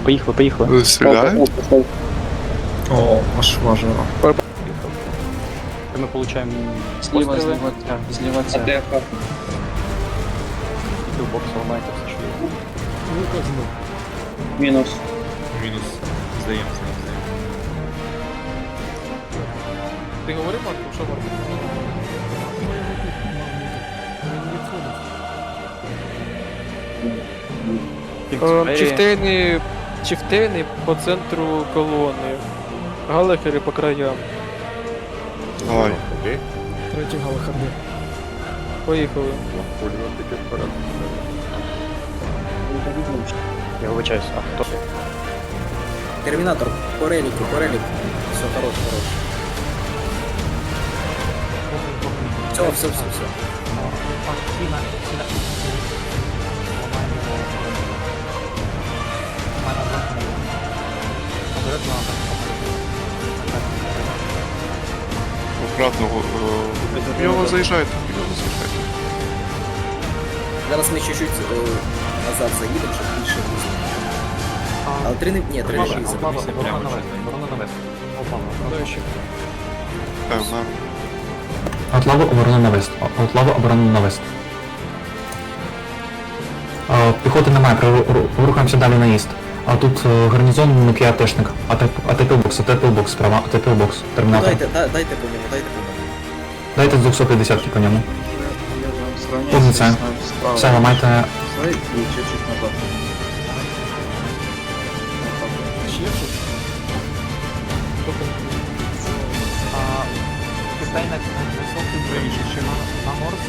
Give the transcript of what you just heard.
Поїхали, поїхали, поїхали. Е, Стріляють? О, аж важливо. Ми получаємо Зліва, постріли. зліва, ця, зліва ця. Пілбокс ламайте все, що є. Мінус. Мінус. Здаємо, здаємо, здаємо. Ти говори, Марко, що Марко? Ем, Чифтейний, чифтейний по центру колони. Галахери по краям. Давай. Третій галахарди. Поїхали. Я вибачаюсь, а хто? Терминатор, по релику, по релику. Все, хорош, хорош. Все, все, все, все. Аккуратно. е, Його заїжджайте. Зараз ми чуть-чуть е, назад заїдемо, щоб більше візити. Але три не... Ні, три не візити. Прямо вже. Дальше. Так, на. Аутлава оборона на вест. Аутлава оборона на вест. Піхоти немає, прору- ру- рухаємося далі на іст. А тут е, гарнізон Нокія Тешник. АТ пілбокс, АТ пілбокс справа, АТ пілбокс, Ну, термінатор. дайте, да- дайте по ньому, дайте по ньому. Дайте з 250 по ньому. Умниця. Все, ламайте. Китай на високий Правіше ще. на Морс.